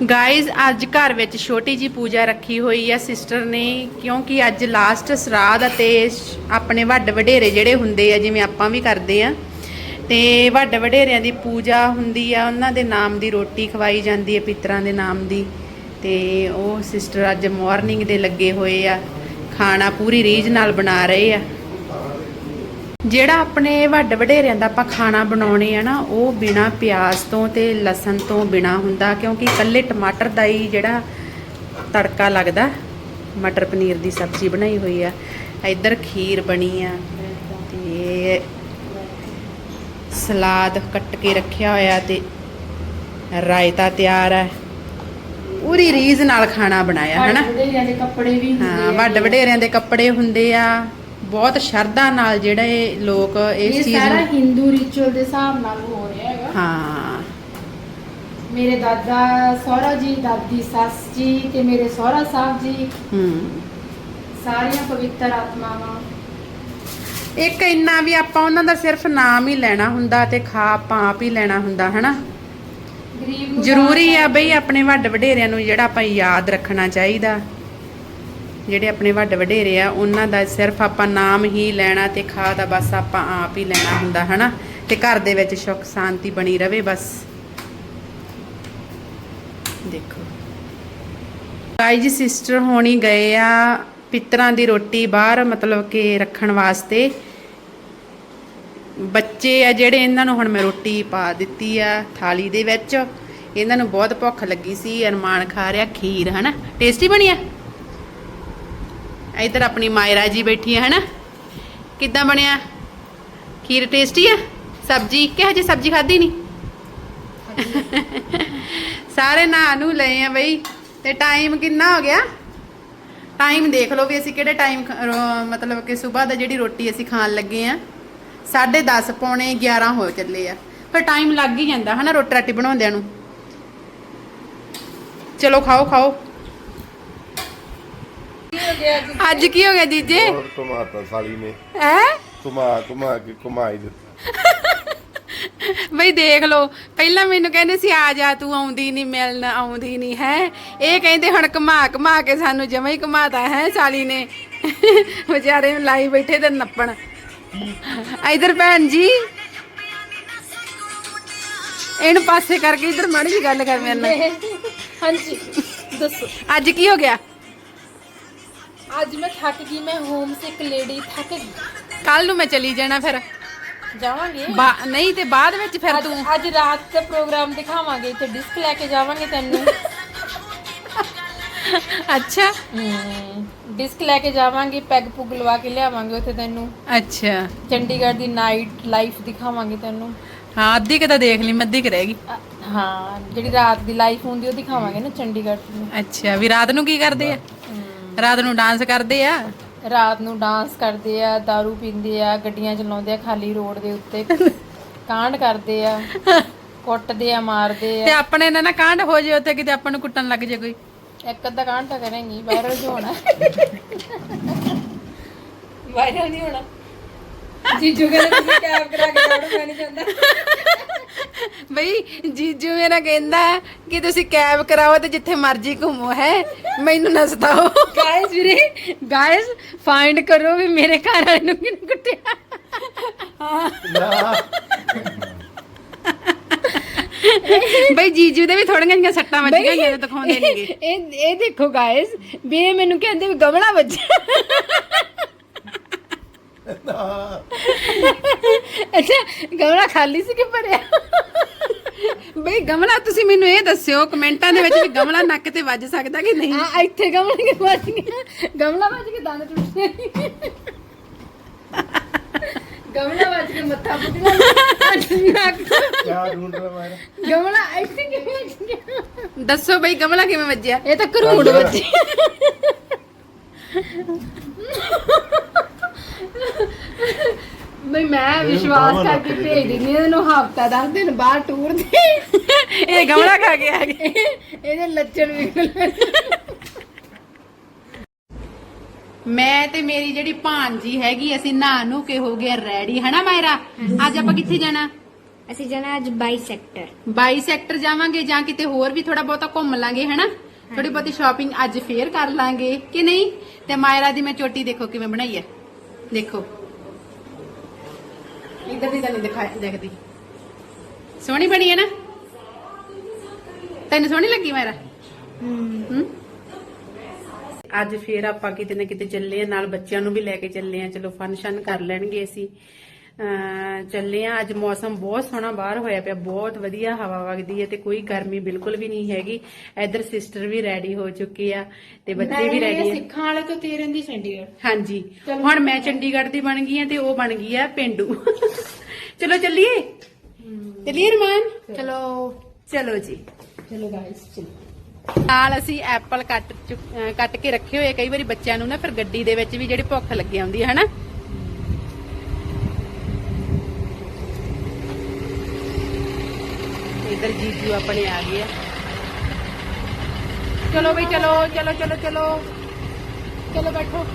Guys ਅੱਜ ਘਰ ਵਿੱਚ ਛੋਟੀ ਜੀ ਪੂਜਾ ਰੱਖੀ ਹੋਈ ਆ ਸਿਸਟਰ ਨੇ, ਕਿਉਂਕਿ ਅੱਜ ਲਾਸਟ ਸਰਾਧ ਅਤੇ ਆਪਣੇ ਵੱਡ ਵਡੇਰੇ ਜਿਹੜੇ ਹੁੰਦੇ ਆ, ਜਿਵੇਂ ਆਪਾਂ ਵੀ ਕਰਦੇ ਆ, ਤੇ ਵੱਡ ਵਡੇਰਿਆਂ ਦੀ ਪੂਜਾ ਹੁੰਦੀ ਆ, ਉਹਨਾਂ ਦੇ ਨਾਮ ਦੀ ਰੋਟੀ ਖਵਾਈ ਜਾਂਦੀ ਹੈ ਪਿਤਰਾਂ ਦੇ ਨਾਮ ਦੀ, ਤੇ ਉਹ ਸਿਸਟਰ ਅੱਜ ਮਾਰਨਿੰਗ ਦੇ ਲੱਗੇ ਹੋਏ ਆ, ਖਾਣਾ ਪੂਰੀ ਰੀਝ ਨਾਲ ਬਣਾ ਰਹੇ ਆ। ਜਿਹੜਾ ਆਪਣੇ ਵੱਡ ਵਡੇਰਿਆਂ ਦਾ ਆਪਾਂ ਖਾਣਾ ਬਣਾਉਣੇ ਆ ਨਾ ਉਹ ਬਿਨਾ ਪਿਆਜ਼ ਤੋਂ ਤੇ ਲਸਣ ਤੋਂ ਬਿਨਾ ਹੁੰਦਾ ਕਿਉਂਕਿ ਇਕੱਲੇ ਟਮਾਟਰ ਦਾ ਹੀ ਜਿਹੜਾ ਤੜਕਾ ਲੱਗਦਾ ਮਟਰ ਪਨੀਰ ਦੀ ਸਬਜ਼ੀ ਬਣਾਈ ਹੋਈ ਆ। ਇੱਧਰ ਖੀਰ ਬਣੀ ਆ ਤੇ ਸਲਾਦ ਕੱਟ ਕੇ ਰੱਖਿਆ ਹੋਇਆ ਤੇ ਰਾਇਤਾ ਤਿਆਰ ਹੈ ਪੂਰੀ ਰੀਝ ਨਾਲ ਖਾਣਾ ਬਣਾਇਆ ਹਨਾ? ਵਡੇਰਿਆਂ ਦੇ ਕੱਪੜੇ ਵੀ ਹੁੰਦੇ ਆ। ਵੱਡ ਵਡੇਰਿਆਂ ਦੇ ਕੱਪੜੇ ਹੁੰਦੇ ਆ। ਬਹੁਤ ਸ਼ਰਧਾ ਨਾਲ ਜਿਹੜੇ ਲੋਕ ਇਸ ਇਹ ਚੀਜ਼ ਸਾਰਾ ਨੂੰ ਹਿੰਦੂ ਰਿਚੁਅਲ ਦੇ ਹਿਸਾਬ ਨਾਲ ਹੋ ਰਿਹਾ ਹੈਗਾ। ਹਾਂ। ਮੇਰੇ ਦਾਦਾ ਸਹੁਰਾ ਜੀ ਦਾਦੀ ਸੱਸ ਜੀ ਤੇ ਮੇਰੇ ਸਹੁਰਾ ਸਾਹਿਬ ਜੀ। ਹੂੰ। ਸਾਰੀਆਂ ਪਵਿੱਤਰ ਆਤਮਾਵਾਂ। ਇੱਕ ਇੰਨਾ ਵੀ ਆਪਾਂ ਉਹਨਾਂ ਦਾ ਸਿਰਫ ਨਾਮ ਹੀ ਲੈਣਾ ਹੁੰਦਾ ਤੇ ਖਾ ਆਪਾਂ ਆਪ ਹੀ ਲੈਣਾ ਹੁੰਦਾ ਹਨਾ? ਗਰੀਬ ਨੂੰ ਜ਼ਰੂਰੀ ਆ ਬਈ ਆਪਣੇ ਵੱਡ ਵਡੇਰਿਆਂ ਨੂੰ ਜਿਹੜਾ ਆਪਾਂ ਯਾਦ ਰੱਖਣਾ ਚਾਹੀਦਾ। ਜਿਹੜੇ ਆਪਣੇ ਵੱਡ ਵਡੇਰੇ ਆ, ਉਹਨਾਂ ਦਾ ਸਿਰਫ ਆਪਾਂ ਨਾਮ ਹੀ ਲੈਣਾ ਤੇ ਖਾ ਦਾ ਬਸ ਆਪਾਂ ਆਪ ਹੀ ਲੈਣਾ ਹੁੰਦਾ, ਹਨਾ? ਤੇ ਘਰ ਦੇ ਵਿੱਚ ਸੁੱਖ ਸ਼ਾਂਤੀ ਬਣੀ ਰਵੇ, ਬਸ। ਦੇਖੋ। ਗਾਇਜ ਸਿਸਟਰ ਹੋਣੀ ਗਏ ਆ ਪਿੱਤਰਾਂ ਦੀ ਰੋਟੀ ਬਾਹਰ, ਮਤਲਬ ਕਿ ਰੱਖਣ ਵਾਸਤੇ। ਬੱਚੇ ਆ ਜਿਹੜੇ, ਇਹਨਾਂ ਨੂੰ ਹੁਣ ਮੈਂ ਰੋਟੀ ਪਾ ਦਿੱਤੀ ਆ ਥਾਲੀ ਦੇ ਵਿੱਚ। ਇਹਨਾਂ ਨੂੰ ਬਹੁਤ ਭੁੱਖ ਲੱਗੀ ਸੀ, ਅਰਮਾਨ ਖਾ ਰਿਹਾ ਖੀਰ, ਹਨਾ? ਟੇਸਟੀ ਬਣੀ ਆ? ਇੱਧਰ ਆਪਣੀ ਮਾਇਰਾ ਜੀ ਬੈਠੀ ਆ, ਹਨਾ? ਕਿੱਦਾਂ ਬਣਿਆ? ਖੀਰ ਟੇਸਟੀ ਆ? ਸਬਜੀ? ਕਿ ਹਜੇ ਸਬਜੀ ਖਾਧੀ ਨਹੀਂ? ਸਾਰੇ ਨਹਾ ਨੂੰ ਲਏ ਆ ਬਈ। ਤੇ ਟਾਈਮ ਕਿੰਨਾ ਹੋ ਗਿਆ? ਟਾਈਮ ਦੇਖ ਲਓ ਵੀ ਅਸੀਂ ਕਿਹੜੇ ਟਾਈਮ ਮਤਲਬ ਕਿ ਸਵੇਰ ਦਾ ਜਿਹੜੀ ਰੋਟੀ ਅਸੀਂ ਖਾਣ ਲੱਗੇ ਆ 10:30 ਪੌਣੇ 11 ਹੋ ਚੱਲੇ ਆ। ਫਿਰ ਟਾਈਮ ਲੱਗ ਹੀ ਜਾਂਦਾ, ਹਨਾ ਰੋਟੀ ਰਾਟੀ ਬਣਾਉਂਦਿਆਂ ਨੂੰ? ਚਲੋ ਖਾਓ ਖਾਓ। ਅੱਜ ਕੀ ਹੋ ਗਿਆ ਜੀਜੇ? ਹੋਰ ਘੁਮਾਤਾ ਸਾਲੀ ਨੇ। ਹੈ? ਘੁਮਾ ਘੁਮਾ ਕੇ ਘੁਮਾਈ ਦਿੱਤਾ। ਬਈ ਦੇਖ ਲਓ ਪਹਿਲਾਂ ਮੈਨੂੰ ਕਹਿੰਦੇ ਸੀ ਆ ਜਾ ਤੂੰ ਆਉਂਦੀ ਨਹੀਂ ਮਿਲਣ ਆਉਂਦੀ ਨਹੀਂ ਹੈ? ਇਹ ਕਹਿੰਦੇ ਹੁਣ ਘਮਾ ਘਮਾ ਕੇ ਸਾਨੂੰ ਜਮਾ ਹੀ ਘਮਾਤਾ ਹੈ ਸਾਲੀ ਨੇ? ਵਿਚਾਰੇ ਨੂੰ ਲਾਈ ਬੈਠੇ ਤੇ ਨੱਪਣ। ਇਧਰ ਭੈਣ ਜੀ। ਇਹਨੂੰ ਪਾਸੇ ਕਰਕੇ ਇਧਰ ਮਾੜੀ ਜੀ ਗੱਲ ਕਰ ਮੇਰੇ ਨਾਲ। ਹਾਂਜੀ ਦੱਸੋ। ਅੱਜ ਕੀ ਹੋ ਗਿਆ? ਅੱਜ ਮੈਂ ਥੱਕ ਗਈ ਮੈਂ ਹੋਮ ਸਿਕ ਲੇਡੀ ਥੱਕ ਗਈ। ਕੱਲ ਨੂੰ ਮੈਂ ਚਲੀ ਜਾਣਾ ਫਿਰ। ਜਾਵਾਂਗੇ? ਬਾ- ਨਹੀਂ ਤੇ ਬਾਅਦ ਵਿੱਚ ਫਿਰ ਅੱਜ ਤੂੰ। ਅੱਜ ਰਾਤ ਦਾ ਪ੍ਰੋਗਰਾਮ ਦਿਖਾਵਾਂਗੇ ਤੇ ਡਿਸਕ ਲੈ ਕੇ ਜਾਵਾਂਗੇ ਤੈਨੂੰ। ਅੱਛਾ। ਡਿਸਕ ਲੈ ਕੇ ਜਾਵਾਂਗੇ ਪੈਗ ਪੁਗ ਲਵਾ ਕੇ ਲਿਆਵਾਂਗੇ ਉੱਥੇ ਤੈਨੂੰ। ਅੱਛਾ। ਚੰਡੀਗੜ੍ਹ ਦੀ ਨਾਈਟ ਲਾਈਫ ਦਿਖਾਵਾਂਗੇ ਤੈਨੂੰ। ਹਾਂ ਅੱਧੀ ਕਿਤਾ ਦੇਖ ਲਈ ਮੈਂ ਅੱਧੀ ਕੁ ਰਹਿ ਗਈ। ਅ, ਹਾਂ ਜਿਹੜੀ ਰਾਤ ਦੀ ਲਾਈਫ ਹੁੰਦੀ ਉਹ ਦਿਖਾਵਾਂਗੇ ਨਾ ਚੰਡੀਗੜ੍ਹ ਦੀ ਅੱਛਾ ਵੀ ਰਾਤ ਨੂੰ ਕੀ ਕਰਦੇ ਆ? ਰਾਤ ਨੂੰ ਡਾਂਸ ਕਰਦੇ ਆ? ਰਾਤ ਨੂੰ ਡਾਂਸ ਕਰਦੇ ਆ दारू ਪੀਂਦੇ ਆ ਗੱਡੀਆਂ ਚਲਾਉਂਦੇ ਆ ਖਾਲੀ ਰੋਡ ਦੇ ਉੱਤੇ। ਕਾਂਡ ਕਰਦੇ ਆ ਕੁੱਟਦੇ ਆ ਮਾਰਦੇ ਤੇ ਆ ਆਪਣੇ ਨਾਲ ਨਾ ਕਾਂਡ ਹੋ ਜੇ ਉੱਥੇ ਕਿਤੇ ਆਪਾਂ ਨੂੰ ਕੁੱਟਣ ਲੱਗ ਜੇ ਕੋਈ। ਇੱਕ ਅੱਧਾ ਕਾਂਡ ਤਾਂ ਕਰਾਂਗੀ ਵਾਇਰਲ ਹੋਣਾ। ਵਾਇਰਲ ਨਹੀਂ ਹੋਣਾ। ਜੀਜੂ ਕਹਿੰਦੇ ਤੁਸੀਂ ਕੈਬ ਕਰਾ ਕੇ ਮੈਂ ਨਹੀਂ ਜਾਂਦਾ। ਬਈ ਜੀਜੂ ਮੇਰਾ ਕਹਿੰਦਾ ਕਿ ਤੁਸੀਂ ਕੈਬ ਕਰਾਓ ਤੇ ਜਿੱਥੇ ਮਰਜ਼ੀ ਘੁੰਮੋ ਹੈ? ਮੈਨੂੰ ਨਾ ਸਤਾਓ। ਗਾਇਸ ਵੀਰੇ ਗਾਇਸ ਫਾਈਂਡ ਕਰੋ ਵੀ ਮੇਰੇ ਘਰ ਵਾਲੇ ਨੂੰ ਕਿਹਨੇ ਕੁੱਟਿਆ। ਬਈ ਜੀਜੂ ਦੇ ਵੀ ਥੋੜੀਆਂ ਜਿਹੀਆਂ ਸੱਟਾਂ ਵੱਜੀਆਂ ਨੇ ਦਿਖਾਉਂਦੇ ਨਹੀਂਗੇ ਇਹ ਇਹ ਦੇਖੋ ਗਾਇਸ ਵੀ ਇਹ ਮੈਨੂੰ ਕਹਿੰਦੇ ਵੀ ਗਮਲਾ ਵੱਜਿਆ। ਅੱਛਾ ਗਮਲਾ ਖਾਲੀ ਸੀ ਕਿ ਭਰਿਆ? ਬਈ ਗਮਲਾ ਤੁਸੀਂ ਮੈਨੂੰ ਇਹ ਦੱਸਿਓ ਕਮੈਂਟਾਂ ਦੇ ਵਿੱਚ ਵੀ ਗਮਲਾ ਨੱਕ ਤੇ ਵੱਜ ਸਕਦਾ ਕਿ ਨਹੀਂ? ਆ ਇੱਥੇ ਗਮਲਾ ਕਿ ਵੱਜ ਗਿਆ ਗਮਲਾ ਵੱਜ ਕੇ ਦੰਦ ਟੁੱਟ ਗਏ ਗਮਲਾ ਵੱਜ ਕੇ ਮੱਥਾ ਫੁੱਟ ਗਿਆ ਕਿਆ ਢੂੰਡ ਰਿਹਾ ਮੈਂ ਗਮਲਾ ਇੱਥੇ ਕਿਵੇਂ ਵੱਜ ਗਿਆ? ਦੱਸੋ ਬਈ ਗਮਲਾ ਕਿਵੇਂ ਵੱਜਿਆ? ਇਹ ਤਾਂ ਕਰੂੜ ਵੱਜੀ ਬਈ ਮੈਂ ਵਿਸ਼ਵਾਸ ਕਰਕੇ ਭੇਜ ਦਿੰਦੀ ਹਾਂ ਇਹਨੂੰ ਹਫਤਾ 10 ਦਿਨ ਬਾਹਰ ਟੂਰ ਦੇ। ਇਹ ਗਮਲਾ ਖਾ ਕੇ ਆ ਗਏ ਇਹਦੇ ਲੱਛਣ ਵੀ ਮੈਂ ਤੇ ਮੇਰੀ ਜਿਹੜੀ ਭਾਂਜੀ ਹੈਗੀ ਅਸੀਂ ਨਹਾ ਨੂੰ ਕੇ ਹੋ ਗਏ ਰੈਡੀ। ਹਨਾ ਮਾਇਰਾ? ਅੱਜ ਆਪਾਂ ਕਿੱਥੇ ਜਾਣਾ? ਅਸੀਂ ਜਾਣਾ ਅੱਜ 22 ਸੈਕਟਰ। 22 ਸੈਕਟਰ ਜਾਵਾਂਗੇ ਜਾਂ ਕਿਤੇ ਹੋਰ ਵੀ ਥੋੜਾ ਬਹੁਤਾ ਘੁੰਮ ਲਾਂਗੇ ਹਨਾ? ਥੋੜੀ ਬਹੁਤੀ ਸ਼ਾਪਿੰਗ ਅੱਜ ਫੇਰ ਕਰ ਲਾਂਗੇ ਕਿ ਨਹੀਂ? ਤੇ ਮਾਇਰਾ ਦੀ ਮੈਂ ਚੋਟੀ ਦੇਖੋ ਕਿਵੇਂ ਬਣਾਈ ਹੈ। ਦੇਖੋ। ਇਧਰ ਦੀ ਤਾਂ ਨਹੀਂ ਦਿਖਾਈ ਦੇਖਦੀ। ਸੋਹਣੀ ਬਣੀ ਹੈ ਨਾ? ਤੈਨੂੰ ਸੋਹਣੀ ਲੱਗੀ ਮਾਇਰਾ? ਹੂੰ। ਅੱਜ ਫੇਰ ਆਪਾਂ ਕਿਤੇ ਨਾ ਕਿਤੇ ਚੱਲੇ ਆ ਨਾਲ ਬੱਚਿਆਂ ਨੂੰ ਵੀ ਲੈ ਕੇ ਚੱਲੇ ਆ ਚਲੋ ਫੰਕਸ਼ਨ ਕਰ ਲੈਣਗੇ ਅਸੀਂ। ਚੱਲੇ ਆ। ਅੱਜ ਮੌਸਮ ਬਹੁਤ ਸੋਹਣਾ ਬਾਹਰ ਹੋਇਆ ਪਿਆ। ਬਹੁਤ ਵਧੀਆ ਹਵਾ ਵਗਦੀ ਹੈ ਤੇ ਕੋਈ ਗਰਮੀ ਬਿਲਕੁਲ ਵੀ ਨਹੀਂ ਹੈਗੀ। ਇੱਧਰ ਸਿਸਟਰ ਵੀ ਰੈਡੀ ਹੋ ਚੁੱਕੇ ਆ ਤੇ ਬੱਚੇ ਵੀ ਰੈਡੀ ਆ। ਸਿੱਖਾਂ ਵਾਲੇ ਤੋਂ ਤੇਰਨ ਦੀ ਚੰਡੀਗੜ੍ਹ। ਹਾਂਜੀ। ਹੁਣ ਮੈਂ ਚੰਡੀਗੜ੍ਹ ਦੀ ਬਣ ਗਈ ਆ ਤੇ ਉਹ ਬਣ ਗਈ ਆ ਪਿੰਡੂ। ਚਲੋ ਚੱਲੀਏ? ਚੱਲੀਏ ਰਮਾਨ? ਚਲੋ। ਚਲੋ ਜੀ। ਚਲੋ ਗਾਇਸ ਚਲੋ। ਨਾਲ ਅਸੀਂ ਐਪਲ ਕੱਟ ਕੱਟ ਕੇ ਰੱਖੇ ਹੋਏ ਕਈ ਵਾਰੀ ਬੱਚਿਆਂ ਨੂੰ ਨਾ ਫਿਰ ਗੱਡੀ ਦੇ ਵਿੱਚ ਵੀ ਜਿਹੜੀ ਭੁੱਖ ਲੱਗੀ ਆਉਂਦੀ ਹੈ ਹਨਾ? ਇਧਰ ਜੀਜੂ ਆਪਣੇ ਆ ਗਏ ਆ ਚਲੋ ਬਈ ਚਲੋ ਚਲੋ ਚਲੋ ਚਲੋ ਚਲੋ ਬੈਠੋ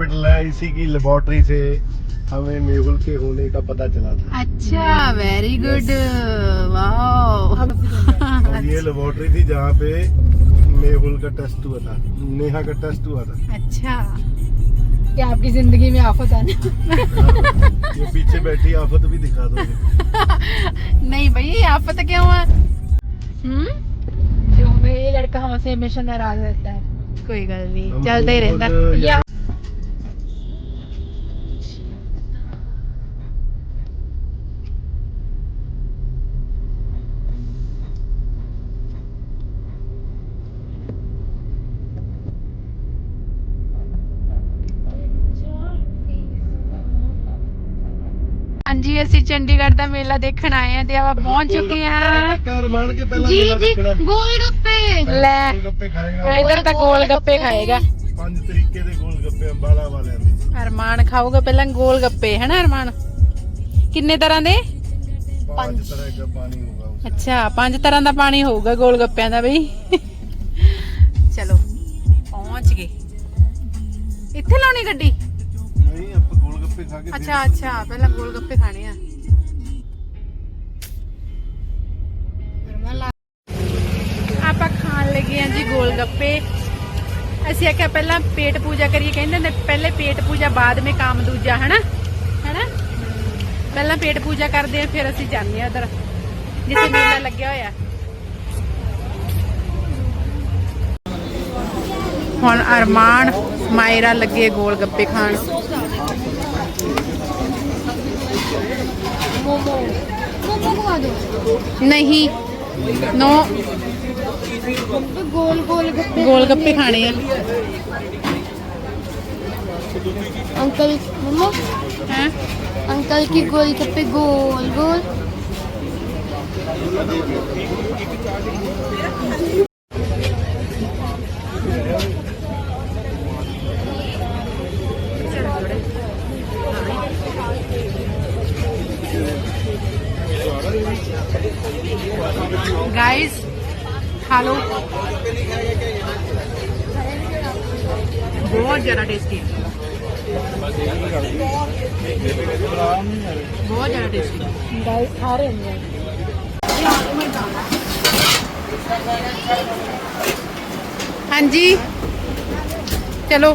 हॉस्पिटल है इसी की लेबोरेटरी से हमें मेहुल के होने का पता चला था। अच्छा वेरी गुड वाओ और ये लेबोरेटरी थी जहाँ पे मेहुल का टेस्ट हुआ था नेहा का टेस्ट हुआ था। अच्छा। कि आपकी ज़िंदगी में आफत आने ये पीछे बैठी आफत भी दिखा दो। नहीं भाई आफत क्यों हुआ हम्म? जो हमें ये लड़का हमसे हमेशा नाराज़ रहता है। कोई गल नहीं चलता ही रहता ਜੀ ਅਸੀਂ ਚੰਡੀਗੜ੍ਹ ਦਾ ਮੇਲਾ ਦੇਖਣ ਆਏ ਆ ਤੇ ਆਪਾਂ ਪਹੁੰਚ ਚੁੱਕੇ ਆ ਜੀ ਜੀ ਗੋਲ ਗੱਪੇ ਲੈ ਖਾਏਗਾ ਇਧਰ ਤਾਂ ਗੋਲ ਗੱਪੇ ਖਾਏਗਾ। ਪੰਜ ਤਰੀਕੇ ਦੇ ਗੋਲ ਗੱਪੇ ਅੰਬਾਲਾ ਵਾਲਿਆਂ ਦੇ। ਅਰਮਾਨ ਖਾਊਗਾ ਪਹਿਲਾਂ ਗੋਲ ਗੱਪੇ ਹੈ ਨਾ ਅਰਮਾਨ? ਕਿੰਨੇ ਤਰ੍ਹਾਂ ਦੇ? ਪੰਜ ਤਰ੍ਹਾਂ ਦਾ ਪਾਣੀ ਹੋਊਗਾ ਅੱਛਾ ਪੰਜ ਤਰ੍ਹਾਂ ਦਾ ਪਾਣੀ ਹੋਊਗਾ ਗੋਲ ਗੱਪਿਆਂ ਦਾ ਬਈ। ਚਲੋ ਪਹੁੰਚ ਗਏ। ਇੱਥੇ ਲਾਉਣੀ ਗੱਡੀ? ਗੋਲ ਗੱਪੇ ਖਾਣੇ ਆ। ਪੇਟ ਪੂਜਾ ਕਰਦੇ ਆ, ਫਿਰ ਅਸੀਂ ਜਾਂਦੇ ਆ ਉਧਰ, ਜਿੱਥੇ ਮੇਲਾ ਲੱਗਿਆ ਹੋਇਆ। ਹੁਣ ਅਰਮਾਨ, ਮਾਇਰਾ ਲੱਗੇ ਗੋਲ ਗੱਪੇ ਖਾਣ। नहीं नो तो गोल गोल गप्पे गोल गप्पे खाने हैं। अंकल हैं? अंकल की गोल गप्पे गोल गोल। गाइस खा लो बहुत ज़्यादा टेस्टी है। बहुत ज़्यादा टेस्टी है। गाइस खा रहे हैं हाँ जी। चलो।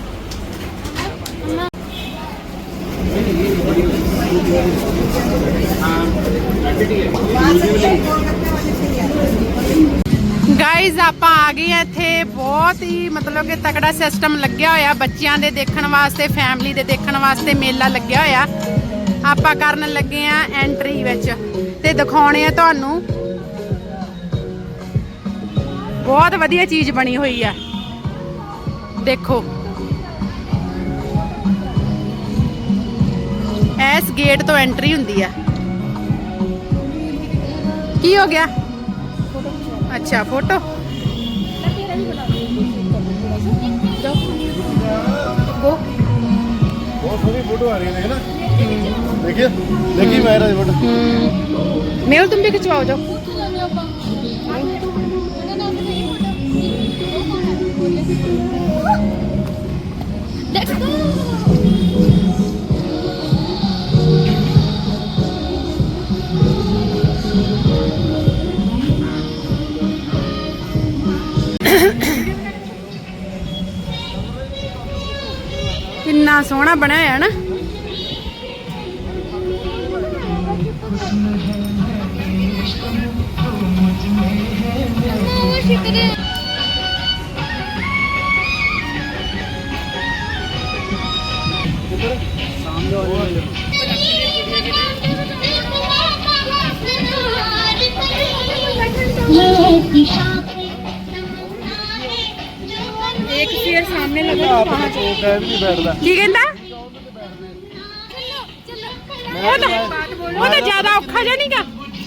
ਗਾਇਜ਼ ਆਪਾਂ ਆ ਗਏ ਆ ਇੱਥੇ। ਬਹੁਤ ਹੀ ਮਤਲਬ ਕਿ ਤਕੜਾ ਸਿਸਟਮ ਲੱਗਿਆ ਹੋਇਆ ਬੱਚਿਆਂ ਦੇ ਦੇਖਣ ਵਾਸਤੇ ਫੈਮਿਲੀ ਦੇ ਦੇਖਣ ਵਾਸਤੇ ਮੇਲਾ ਲੱਗਿਆ ਹੋਇਆ। ਆਪਾਂ ਕਰਨ ਲੱਗੇ ਆ ਐਂਟਰੀ ਵਿੱਚ ਤੇ ਦਿਖਾਉਣੇ ਆ ਤੁਹਾਨੂੰ। ਬਹੁਤ ਵਧੀਆ ਚੀਜ਼ ਬਣੀ ਹੋਈ ਆ। ਦੇਖੋ। ਇਸ ਗੇਟ ਤੋਂ ਐਂਟਰੀ ਹੁੰਦੀ ਆ। ਕੀ ਹੋ ਗਿਆ ਅੱਛਾ ਫੋਟੋ ਬਹੁਤ ਸੋਹਣੀ ਫੋਟੋ ਆ ਰਹੀ ਹੈ ਨਾ देखिए देखिए मेरा फोटो मेल तुम भी खिंचवाओ जाओ नहीं ਸੋਹਣਾ ਬਣਿਆ ਹੋਇਆ ਨਾ। एक शेर सामने लगा आप तो कह भी नहीं बैठता ਕੀ ਕਹਿੰਦਾ ਉਹ ਤਾਂ ਉਹ ਤਾਂ ਜ਼ਿਆਦਾ ਔਖਾ ਜਿਹਾ ਨਹੀਂਗਾ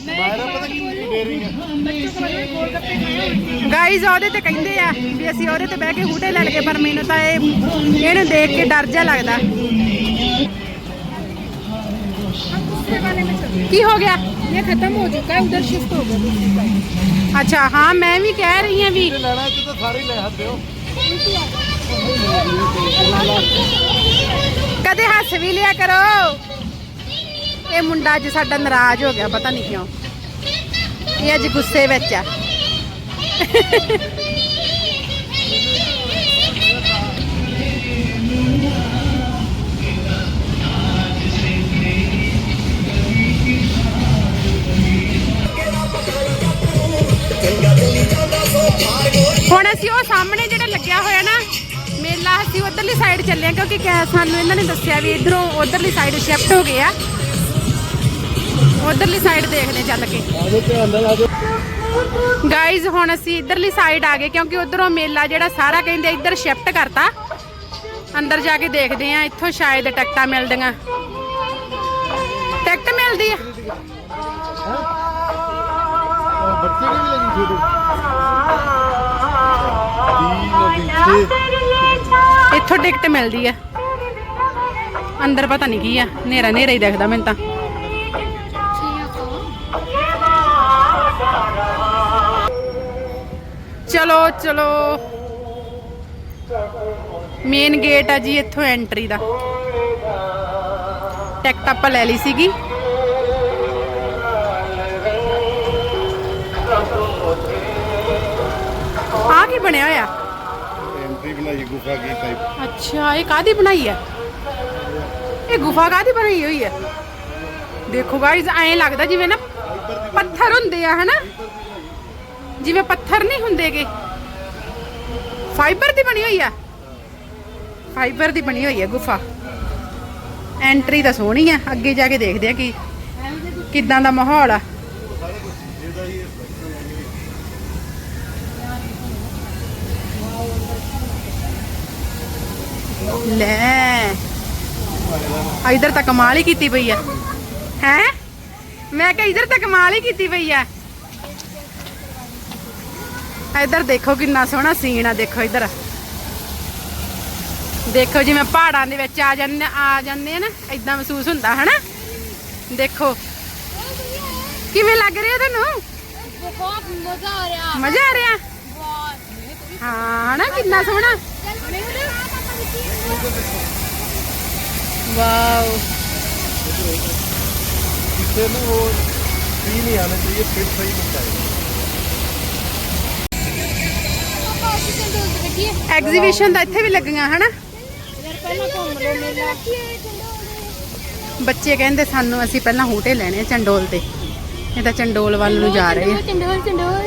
मेरा पता कितनी डेयरिंग है ਗਾਈਜ਼ ਉਹਦੇ ਤੇ ਕਹਿੰਦੇ ਆ ਵੀ ਅਸੀਂ ਉਹਦੇ ਤੇ ਬਹਿ ਕੇ ਹੂਟੇ ਲੈ ਲਗੇ ਪਰ ਮੈਨੂੰ ਤਾਂ ਇਹ ਇਹਨੂੰ ਦੇਖ ਕੇ ਡਰ ਜਿਹਾ ਲੱਗਦਾ ਕੀ ਹੋ ਗਿਆ ये खत्म हो चुका है उधर शिफ्ट हो गया ਅੱਛਾ ਹਾਂ ਮੈਂ ਵੀ ਕਹਿ ਰਹੀ ਹਾਂ ਵੀ लेना है तो सारे ले आते हो ਕਦੇ ਹੱਸ ਵੀ ਲਿਆ ਕਰੋ। ਇਹ ਮੁੰਡਾ ਅੱਜ ਸਾਡਾ ਨਾਰਾਜ਼ ਹੋ ਗਿਆ, ਪਤਾ ਨਹੀਂ ਕਿਉਂ। ਇਹ ਅੱਜ ਗੁੱਸੇ ਵਿੱਚ ਆ। ਹੁਣ ਅਸੀਂ ਉਹ ਸਾਹਮਣੇ ਜਿਹੜਾ ਲੱਗਿਆ ਹੋਇਆ ਨਾ, ਮੇਲਾ ਅਸੀਂ ਉਧਰਲੀ ਸਾਈਡ ਚੱਲੇ ਆ ਕਿਉਂਕਿ ਕਹ ਸਾਨੂੰ ਇਹਨਾਂ ਨੇ ਦੱਸਿਆ ਵੀ ਇਧਰੋਂ ਉਧਰਲੀ ਸਾਈਡ ਸ਼ਿਫਟ ਹੋ ਗਏ ਉਧਰਲੀ ਸਾਈਡ ਦੇਖਦੇ ਚੱਲ ਕੇ। ਗਾਇਜ਼ ਹੁਣ ਅਸੀਂ ਇਧਰਲੀ ਸਾਈਡ ਆ ਗਏ, ਕਿਉਂਕਿ ਉਧਰੋਂ ਮੇਲਾ ਜਿਹੜਾ ਸਾਰਾ ਕਹਿੰਦੇ ਇੱਧਰ ਸ਼ਿਫਟ ਕਰਤਾ। ਅੰਦਰ ਜਾ ਕੇ ਦੇਖਦੇ ਆ ਇੱਥੋਂ ਸ਼ਾਇਦ ਟਿਕਟਾਂ ਮਿਲਦੀਆਂ। ਟਿਕਟ ਮਿਲਦੀ ਆ। ਇੱਥੋਂ ਟਿਕਟ ਮਿਲਦੀ ਆ। ਅੰਦਰ ਪਤਾ ਨਹੀਂ ਕੀ ਆ ਨੇਰਾ ਨੇਰਾ ਹੀ ਦਿਖਦਾ ਮੈਨੂੰ ਤਾਂ। ਚਲੋ ਚਲੋ। ਮੇਨ ਗੇਟ ਆ ਜੀ, ਇੱਥੋਂ ਐਂਟਰੀ ਦਾ। ਟਿਕਟ ਆਪਾਂ ਲੈ ਲਈ ਸੀਗੀ। ਬਣਿਆ ਹੋਇਆ? ਐਂਟਰੀ ਬਣਾਈ ਗੁਫਾ ਕੀ ਟਾਈਪ ਅੱਛਾ ਇਹ ਕਾਦੀ ਬਣਾਈ ਹੈ? ਇਹ ਗੁਫਾ ਕਾਦੀ ਬਣਾਈ ਹੋਈ ਹੈ? ਦੇਖੋ ਗਾਇਸ ਐਂ ਲੱਗਦਾ ਜਿਵੇਂ ਨਾ ਪੱਥਰ ਹੁੰਦੇ ਆ ਹਨਾ? ਜਿਵੇਂ ਪੱਥਰ ਨਹੀਂ ਹੁੰਦੇਗੇ ਫਾਈਬਰ ਦੀ ਬਣੀ ਹੋਈ ਆ? ਫਾਈਬਰ ਦੀ ਬਣੀ ਹੋਈ ਆ ਗੁਫਾ। ਐਂਟਰੀ ਤਾਂ ਸੋਹਣੀ ਆ ਅੱਗੇ ਜਾ ਕੇ ਦੇਖਦੇ ਆ ਕਿ ਕਿਦਾਂ ਦਾ ਮਾਹੌਲ ਆ। ਲੈ। ਇਧਰ ਤਾਂ ਕਮਾਲ ਹੀ ਕੀਤੀ ਪਈ ਐ ਹੈ? ਮੈਂ ਕਿਹਾ ਇਧਰ ਤਾਂ ਕਮਾਲ ਹੀ ਕੀਤੀ ਪਈ ਐ ਇਧਰ ਦੇਖੋ ਕਿੰਨਾ ਸੋਹਣਾ ਸੀਨ ਆ ਦੇਖੋ ਇਧਰ। ਦੇਖੋ ਜਿਵੇਂ ਪਹਾੜਾਂ ਦੇ ਵਿੱਚ ਆ ਜਾਂਦੇ ਆ ਜਾਂਦੇ ਆ ਨਾ ਇਦਾਂ ਮਹਿਸੂਸ ਹੁੰਦਾ ਹਨਾ? ਦੇਖੋ। ਕਿਵੇਂ ਲੱਗ ਰਿਹਾ ਤੁਹਾਨੂੰ? ਬਹੁਤ ਮਜ਼ਾ ਆ ਰਿਹਾ। ਮਜ਼ਾ ਆ ਰਿਹਾ? ਹਾਂ ਨਾ ਕਿੰਨਾ ਸੋਹਣਾ। ਵਾਓ पीछे में वो तीन ही आने चाहिए फिर सही बनता है ਐਗਜ਼ੀਬਿਸ਼ਨ ਤਾਂ ਇੱਥੇ ਵੀ ਲੱਗੀਆਂ ਹਨਾ ਬੱਚੇ ਕਹਿੰਦੇ ਸਾਨੂੰ ਅਸੀਂ ਪਹਿਲਾਂ ਹੂਟੇ ਲੈਣੇ ਆ ਚੰਡੋਲ ਤੇ ਇਹ ਤਾਂ ਚੰਡੋਲ ਵੱਲ ਨੂੰ ਜਾ ਰਹੇ ਆ चंडोल चंडोल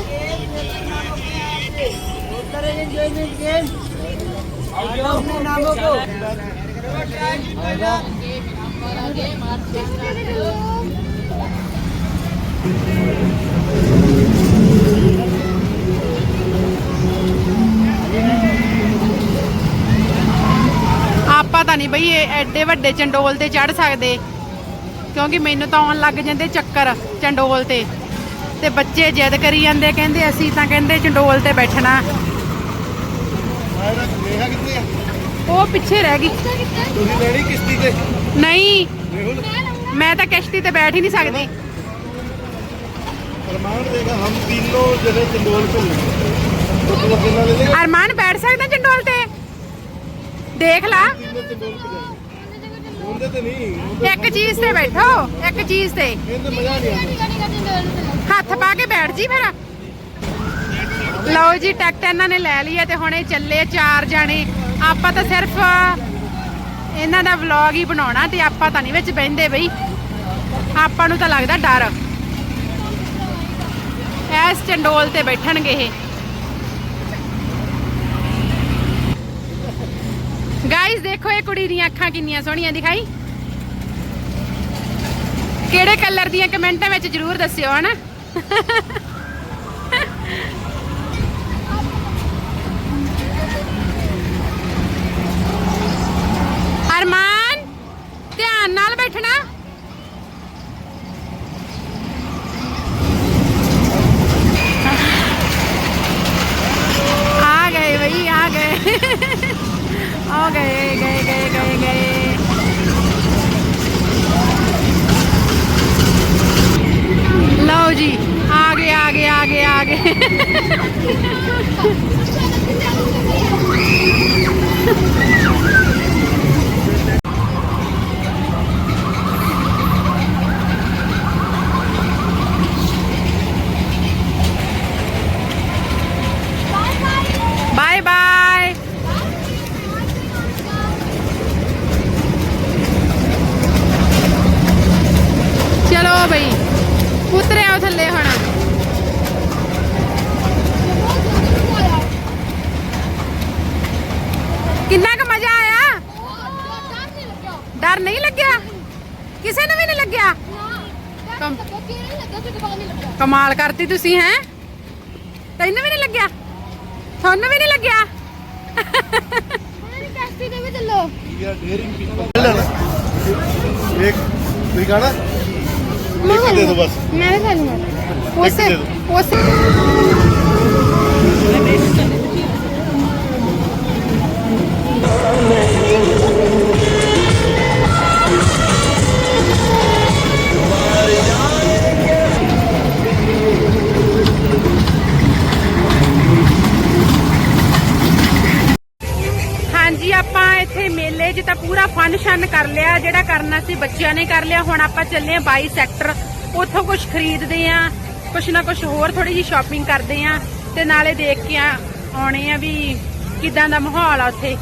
ਆਪਾਂ ਤਾਂ ਨਹੀਂ ਬਈ, ਇਹ ਐਡੇ ਵੱਡੇ ਚੰਡੋਲ ਤੇ ਚੜ ਸਕਦੇ। ਕਿਉਂਕਿ ਮੈਨੂੰ ਤਾਂ ਆਉਣ ਲੱਗ ਜਾਂਦੇ ਚੱਕਰ ਚੰਡੋਲ ਤੇ। ਤੇ ਬੱਚੇ ਜਿੱਦ ਕਰੀ ਜਾਂਦੇ, ਕਹਿੰਦੇ ਅਸੀਂ ਤਾਂ ਕਹਿੰਦੇ ਚੰਡੋਲ ਤੇ ਬੈਠਣਾ। ਉਹ ਪਿੱਛੇ ਰਹਿ ਗਈ। ਤੁਸੀਂ ਲੈਣੀ ਕਿਸ਼ਤੀ ਤੇ। ਨਹੀਂ। ਮੈਂ ਤਾਂ ਕਿਸ਼ਤੀ ਤੇ ਬੈਠ ਹੀ ਨਹੀਂ ਸਕਦੀ। ਅਰਮਾਨ ਦੇਗਾ ਹਮ ਤਿੰਨੋਂ ਜਿਹੜੇ ਚੰਡੋਲ ਘੁੰਮਦੇ ਅਰਮਾਨ ਬੈਠ ਸਕਦਾ ਚੰਡੋਲ ਤੇ? ਦੇਖ ਲਾ। ਇੱਕ ਚੀਜ਼ ਤੇ ਬੈਠੋ ਇੱਕ ਚੀਜ਼ ਤੇ। ਹੱਥ ਪਾ ਕੇ ਬੈਠ ਜੀ ਫਿਰ। ਲਓ ਜੀ, ਟਿਕਟ ਇਹਨਾਂ ਨੇ ਲੈ ਲਈ ਹੈ ਤੇ ਹੁਣ ਇਹ ਚੱਲੇ ਚਾਰ ਜਾਣੇ। ਆਪਾਂ ਤਾਂ ਸਿਰਫ ਇਹਨਾਂ ਦਾ ਵਲੌਗ ਹੀ ਬਣਾਉਣਾ ਤੇ ਆਪਾਂ ਤਾਂ ਨਹੀਂ ਵਿੱਚ ਬਹਿੰਦੇ ਬਈ। ਆਪਾਂ ਨੂੰ ਤਾਂ ਲੱਗਦਾ ਡਰ। ਐਸ ਚੰਡੋਲ ਤੇ ਬੈਠਣਗੇ ਇਹ। ਗਾਇਸ ਦੇਖੋ ਇਹ ਕੁੜੀ ਦੀਆਂ ਅੱਖਾਂ ਕਿੰਨੀਆਂ ਸੋਹਣੀਆਂ ਦਿਖਾਈ। ਕਿਹੜੇ ਕਲਰ ਦੀਆਂ ਕਮੈਂਟਾਂ ਵਿੱਚ ਜਰੂਰ ਦੱਸਿਓ, ਹਨਾ? ਅਰਮਾਨ ਧਿਆਨ ਨਾਲ ਬੈਠਣਾ ਆ ਗਏ ਬਈ ਆ ਗਏ ਆ ਗਏ ਗਏ ਗਏ ਗਏ ਗਏ ਲਓ ਜੀ ਆ ਗਏ ਆ ਗਏ ਆ ਗਏ ਆ ਗਏ ਬਾਏ ਬਾਏ ਚਲੋ ਬਈ ਉਤਰਿਆ ਥੱਲੇ ਹੁਣ ਕਿੰਨਾ ਕੁ ਮਜ਼ਾ ਆਇਆ ਡਰ ਨਹੀਂ ਲੱਗਿਆ ਕਿਸੇ ਨੂੰ ਵੀ ਨਹੀਂ ਲੱਗਿਆ ਕਮ- ਕਮਾਲ ਕਰਤੀ ਤੁਸੀਂ ਹੈ? ਤੈਨੂੰ ਵੀ ਨਹੀਂ ਲੱਗਿਆ? ਤੁਹਾਨੂੰ ਵੀ ਨਹੀਂ ਲੱਗਿਆ? ਯਾ ਡੇਅਰਿੰਗ ਪੀਪਲ ਇੱਕ ਤੁਸੀਂ ਖਾਣਾ? ਇੱਕ ਦੇ ਦੋ ਬਸ। ਮੈਂ ਵੀ ਖਾਣੀ ਉਸੇ ਦੇ ਦਿਓ। ਉਸੇ ਜੀ, ਆਪਾਂ ਇੱਥੇ ਮੇਲੇ 'ਚ ਤਾਂ ਪੂਰਾ ਫਨ ਸ਼ਨ ਕਰ ਲਿਆ, ਜਿਹੜਾ ਕਰਨਾ ਸੀ ਬੱਚਿਆਂ ਨੇ ਕਰ ਲਿਆ। ਹੁਣ ਆਪਾਂ ਚੱਲੇ ਆ 22 ਸੈਕਟਰ ਉੱਥੋਂ ਕੁਝ ਖਰੀਦਦੇ ਆ ਕੁਛ ਨਾ ਕੁਛ ਹੋਰ ਥੋੜੀ ਜੀ ਸ਼ਾਪਿੰਗ ਕਰਦੇ ਆ ਤੇ ਨਾਲੇ ਦੇਖ ਕੇ ਆਉਣੇ ਆ ਵੀ ਕਿਦਾਂ ਦਾ ਮਾਹੌਲ ਆ ਉੱਥੇ।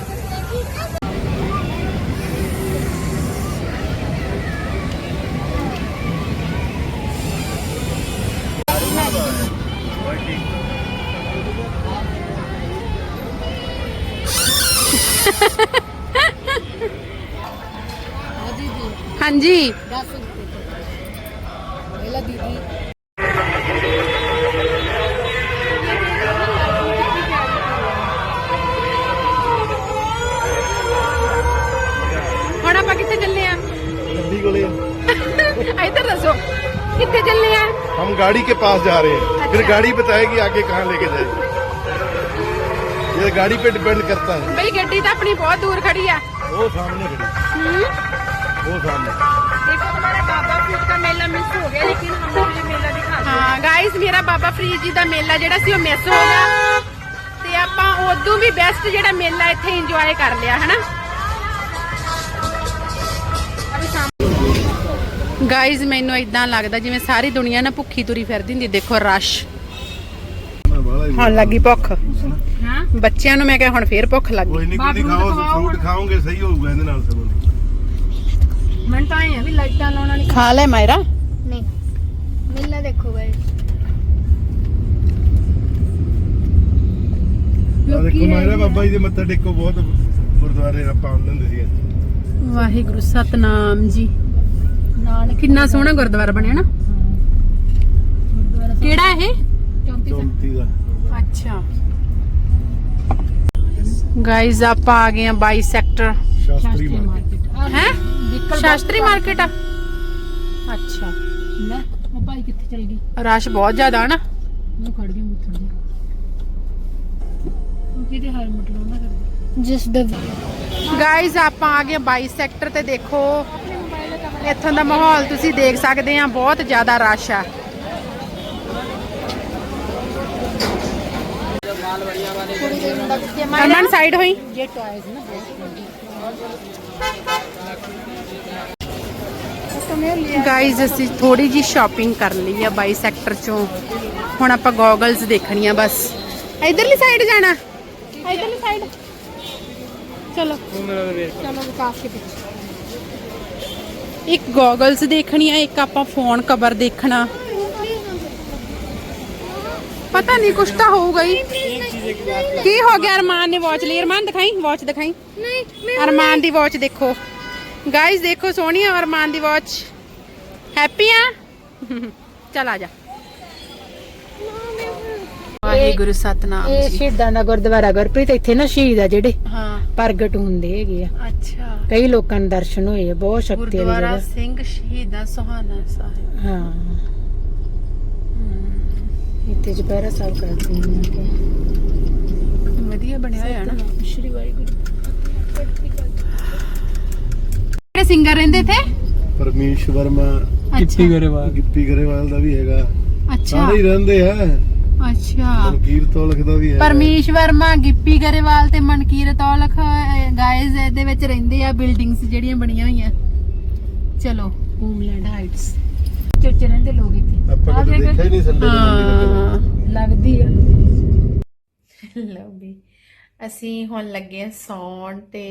हम गाड़ी के पास जा रहे हैं फिर अच्छा। गाड़ी बताएगी आगे कहाँ लेके जाएगी ये गाड़ी पे डिपेंड करता है ਬਈ ਗੱਡੀ ਤਾਂ ਆਪਣੀ ਬਹੁਤ ਦੂਰ ਖੜੀ ਆ वो सामने खड़ी हम्म? वो सामने देखो हमारा बाबा फूड का मेला मिस हो गया लेकिन हम लोग ये मेला दिखा ਹਾਂ ਗਾਇਸ ਮੇਰਾ ਬਾਬਾ ਫਰੀਦ ਜੀ ਦਾ ਮੇਲਾ ਜਿਹੜਾ ਸੀ ਉਹ ਮਿਸ ਹੋ ਗਿਆ ਤੇ ਆਪਾਂ ਉਦੋਂ ਵੀ ਬੈਸਟ ਜਿਹੜਾ ਮੇਲਾ ਇੱਥੇ ਇੰਜੋਏ ਕਰ ਲਿਆ ਹਨਾ ਗਾਇਜ਼ ਮੈਨੂੰ ਇਦਾਂ ਲੱਗਦਾ ਜਿਵੇਂ ਸਾਰੀ ਦੁਨੀਆ ਨਾ ਭੁੱਖੀ ਤੁਰੀ ਫਿਰਦੀ ਹੁੰਦੀ ਦੇਖੋ ਰਸ਼। ਹੁਣ ਲੱਗੀ ਭੁੱਖ। ਹਾਂ? ਬੱਚਿਆਂ ਨੂੰ ਮੈਂ ਕਿਹਾ ਹੁਣ ਫੇਰ ਭੁੱਖ ਲੱਗ। ਕੋਈ ਨਹੀਂ ਖਾਓ ਫਰੂਟ ਖਾਓਗੇ ਸਹੀ ਹੋਊਗਾ ਇਹਦੇ ਨਾਲ ਸਗੋਂ। ਮੈਂ ਤਾਂ ਆਏ ਵੀ ਲਾਈਟਾਂ ਲਾਉਣਾ ਨਹੀਂ ਖਾ ਲੈ ਮਾਇਰਾ। ਨਹੀਂ। ਮਿਲਣਾ ਦੇਖੋ ਗਾਇਜ਼ ਦੇਖੋ ਮਾਇਰਾ ਬਾਬਾ ਜੀ ਦੇ ਮੱਥਾ ਟੇਕੋ ਬਹੁਤ ਗੁਰਦੁਆਰੇ ਆਪਾਂ ਹੁੰਦੇ ਸੀ ਵਾਹਿਗੁਰੂ ਸਤਨਾਮ ਜੀ। ਕਿੰਨਾ ਸੋਹਣਾ ਗੁਰਦੁਆਰਾ ਬਣਿਆ ਨਾ। ਕਿਹੜਾ ਇਹ? ਚੌਂਤੀ ਦਾ। ਅੱਛਾ। ਗਾਇਜ਼ ਆਪਾਂ ਆ ਗਏ ਆ 22 ਸੈਕਟਰ। ਸ਼ਾਸਤਰੀ ਮਾਰਕੀਟ ਹੈ? ਸ਼ਾਸਤਰੀ ਮਾਰਕੀਟ ਆ? ਅੱਛਾ। ਲੈ ਉਹ ਭਾਈ ਕਿੱਥੇ ਚਲ ਗਈ? ਰਸ਼ ਬਹੁਤ ਜ਼ਿਆਦਾ ਨਾ। ਉਹ ਖੜ ਗਈ ਮੁੱਥੜ ਦੀ ਉਹ ਕਿਤੇ ਹੈਲਮਟ ਲਾਉਣਾ ਕਰਦੀ ਜਿਸ ਦਾ ਗਾਇਜ਼ ਆਪਾਂ ਆ ਗਏ 22 ਸੈਕਟਰ ਤੇ ਦੇਖੋ। ਇੱਥੋਂ ਦਾ ਮਾਹੌਲ ਤੁਸੀਂ ਦੇਖ ਸਕਦੇ ਆ, ਬਹੁਤ ਜ਼ਿਆਦਾ ਰਸ਼ ਆ। ਅਮਨ ਸਾਈਡ ਹੋਈ? ਜੇ ਟਾਇਜ਼ ਨਾ ਗਾਇਜ਼ ਅਸੀਂ ਥੋੜੀ ਜੀ ਸ਼ਾਪਿੰਗ ਕਰ ਲਈ ਆ ਬਾਈ ਸੈਕਟਰ ਚੋਂ। ਹੁਣ ਆਪਾਂ ਗੋਗਲਸ ਦੇਖਣੀਆਂ ਬਸ। ਇਧਰਲੀ ਸਾਈਡ ਜਾਣਾ? ਇਧਰਲੀ ਸਾਈਡ ਚਲੋ। ਚਲੋ, ਵਿਕਾਸ ਕੇ ਪਿੱਛੇ। ਇੱਕ ਗੋਗਲਸ ਦੇਖਣੀਆਂ ਇੱਕ ਆਪਾਂ ਫੋਨ ਕਵਰ ਦੇਖਣਾ। ਪਤਾ ਨਹੀਂ ਕੁਛ ਤਾਂ ਹੋਊਗਾ ਹੀ। ਕੀ ਹੋ ਗਿਆ ਅਰਮਾਨ ਨੇ ਵਾਚ ਲਈ? ਅਰਮਾਨ ਦਿਖਾਈ? ਵਾਚ ਦਿਖਾਈ? ਨਹੀਂ ਅਰਮਾਨ ਦੀ ਵਾਚ ਦੇਖੋ। ਗਾਇਸ ਦੇਖੋ ਸੋਹਣੀ ਆ ਅਰਮਾਨ ਦੀ ਵਾਚ ਹੈਪੀ ਆ? ਚਲ ਆ ਜਾ। ਵਾਹਿਗੁਰੂ ਸਤਨਾਮ ਇਹ ਜੀ। ਸ਼ਹੀਦਾਂ ਦਾ ਗੁਰਦੁਆਰਾ ਗੁਰਪ੍ਰੀਤ ਇੱਥੇ ਨਾ ਸ਼ਹੀਦ ਆ ਜਿਹੜੇ ਹਾਂ। ਪ੍ਰਗਟ ਹੁੰਦੇ ਹੈਗੇ ਆ। ਅੱਛਾ। ਕਈ ਲੋਕਾਂ ਨੂੰ ਦਰਸ਼ਨ ਹੋਏ ਆ ਬਹੁਤ ਸ਼ਕਤੀ ਵਾਲੀ ਗੁਰਦੁਆਰਾ ਜਗ੍ਹਾ ਸਿੰਘ ਸ਼ਹੀਦਾਂ ਸੁਹਾਣਾ ਸਾਹਿਬ। ਹਾਂ। ਇੱਥੇ ਚੁਪਹਿਰਾ ਸਾਹਿਬ ਕਰਦੇ ਨੇ ਵਧੀਆ ਬਣਿਆ ਹੋਇਆ ਨਾ। ਸ਼੍ਰੀ ਵਾਹਿਗੁਰੂ। ਕਿਹੜੇ ਸਿੰਗਰ ਰਹਿੰਦੇ ਇੱਥੇ? ਪਰਮੇਸ਼ ਵਰਮਾ ਅੱਛਾ। ਗਰੇਵਾਲ ਗਿੱਪੀ ਗਰੇਵਾਲ ਦਾ ਵੀ ਹੈਗਾ। ਅੱਛਾ। ਸਾਰੇ ਹੀ ਰਹਿੰਦੇ ਆ। ਅੱਛਾ। ਮਨਕੀਰ ਤੋਲਖ ਦਾ ਵੀ ਹੈ। ਪਰਮੇਸ਼ ਵਰਮਾ ਗਿੱਪੀ ਗਰੇਵਾਲ ਤੇ ਮਨਕੀਰ ਤੌਲਖ ਗਾਇਜ਼ ਇਹਦੇ ਵਿੱਚ ਰਹਿੰਦੇ ਆ ਬਿਲਡਿੰਗਸ ਜਿਹੜੀਆਂ ਬਣੀਆਂ ਹੋਈਆਂ। ਚਲੋ ਹੋਮਲੈਂਡ ਹਾਈਟਸ ਚਿਰਚੇ ਰਹਿੰਦੇ ਲੋਕ ਇੱਥੇ। ਆਪਾਂ ਕਦੇ ਦੇਖਿਆ ਹੀ ਨਹੀਂ ਸੰਡੇ ਨੂੰ ਲੱਗਦਾ ਆ। ਲਓ ਵੀ ਅਸੀਂ ਹੁਣ ਲੱਗੇ ਆ ਸੌਣ ਤੇ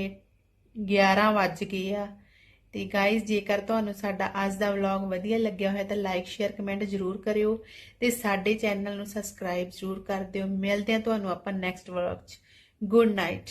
11 ਵੱਜ ਗਏ ਆ। ਤੇ ਗਾਇਜ਼ ਜੇਕਰ ਤੁਹਾਨੂੰ ਸਾਡਾ ਅੱਜ ਦਾ ਵਲੌਗ ਵਧੀਆ ਲੱਗਿਆ ਹੋਇਆ ਤਾਂ ਲਾਈਕ ਸ਼ੇਅਰ ਕਮੈਂਟ ਜ਼ਰੂਰ ਕਰਿਓ ਤੇ ਸਾਡੇ ਚੈਨਲ ਨੂੰ ਸਬਸਕ੍ਰਾਈਬ ਜ਼ਰੂਰ ਕਰ ਦਿਓ। ਮਿਲਦੇ ਆ ਤੁਹਾਨੂੰ ਆਪਾਂ ਨੈਕਸਟ ਵਲੌਗ 'ਚ। Good night